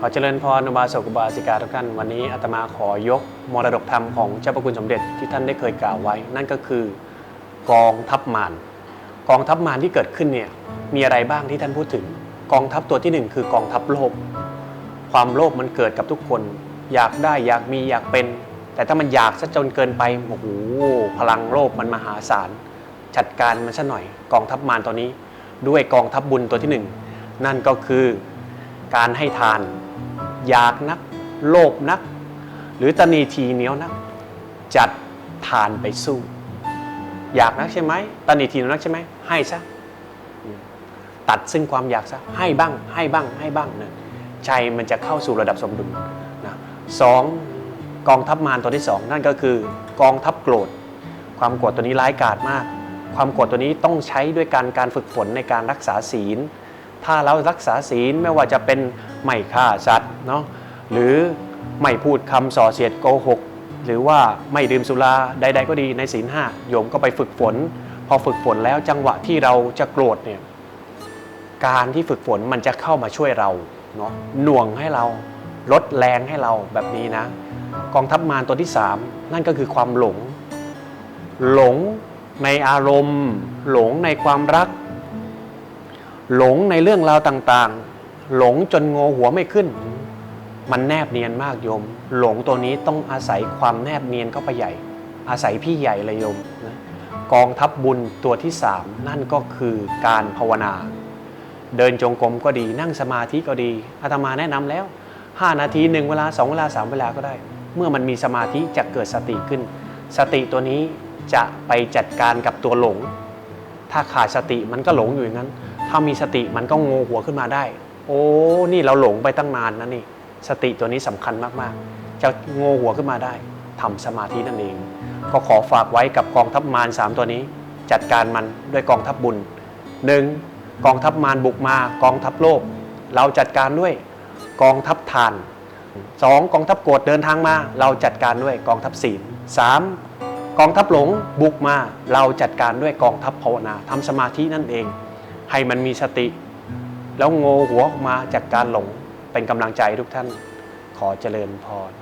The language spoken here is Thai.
ขอเจริญพรอุบาสกอุบาสิกาทุกท่าน วันนี้อาตมาขอยกมรดกธรรมของเจ้าพระคุณสมเด็จที่ท่านได้เคยกล่าวไว้ นั่นก็คือกองทัพมารกองทัพมารที่เกิดขึ้นเนี่ยมีอะไรบ้างที่ท่านพูดถึง กองทัพตัวที่หนึ่งคือกองทัพโลภความโลภมันเกิดกับทุกคน อยากได้อยากมีอยากเป็น แต่ถ้ามันอยากซะจนเกินไปโอ้โหพลังโลภมันมหาศาลจัดการมันซะหน่อย กองทัพมารตัวนี้ ด้วยกองทัพบุญตัวที่หนึ่งนั่นก็คือการให้ทาน อยากนัก โลภนัก หรือตนีทีเหนียวนัก จัดทานไปสู้ อยากนักใช่ไหมตนีทีเหนียวนักใช่ไหมให้ซะตัดซึ่งความอยากซะให้บ้าง ให้บ้าง ให้บ้างนะใจมันจะเข้าสู่ระดับสมดุลนะสองกองทัพมารตัวที่สองนั่นก็คือกองทัพโกรธ ความโกรธตัวนี้ร้ายกาจมาก ความโกรธตัวนี้ต้องใช้ด้วยการการฝึกฝนในการรักษาศีล ถ้าเรารักษาศีลไม่ว่าจะเป็นไม่ฆ่าสัตว์เนาะหรือไม่พูดคำส่อเสียดโกหก หรือว่าไม่ดื่มสุราใด ๆ ก็ดีในศีลห้าโยมก็ไปฝึกฝน พอฝึกฝนแล้วจังหวะที่เราจะโกรธเนี่ยการที่ฝึกฝนมันจะเข้ามาช่วยเราเนาะหน่วงให้เราลดแรงให้เราแบบนี้นะ กองทัพมารตัวที่สามนั่นก็คือความหลง หลงในอารมณ์ หลงในความรัก หลงในเรื่องราวต่างๆ หลงจนงอหัวไม่ขึ้น มันแนบเนียนมากโยม หลงตัวนี้ต้องอาศัยความแนบเนียนเข้าไปใหญ่ อาศัยพี่ใหญ่เลยโยมนะกองทัพบุญตัวที่สามนั่นก็คือการภาวนา เดินจงกรมก็ดี นั่งสมาธิก็ดีอาตมาแนะนำแล้ว 5 นาทีหนึ่งเวลา 2 เวลา 3 เวลาก็ได้ เมื่อมันมีสมาธิจะเกิดสติขึ้น สติตัวนี้จะไปจัดการกับตัวหลง ถ้าขาดสติมันก็หลงอยู่อย่างนั้น ถ้ามีสติมันก็โงหัวขึ้นมาได้ โอ้ นี่เราหลงไปตั้งนานนะนี่ สติตัวนี้สำคัญมากๆ จะโงหัวขึ้นมาได้ทำสมาธินั่นเอง ก็ขอฝากไว้กับกองทัพมารสามตัวนี้ จัดการมันด้วยกองทัพบุญหนึ่งกองทัพมารบุกมากองทัพโลภเราจัดการด้วยกองทัพทานสองกองทัพโกรธเดินทางมา เราจัดการด้วยกองทัพศีลสามกองทัพหลงบุกมา เราจัดการด้วยกองทัพภาวนาทำสมาธินั่นเอง ให้มันมีสติ แล้วโงหัวออกมาจากการหลงเป็นกำลังใจทุกท่านขอเจริญพร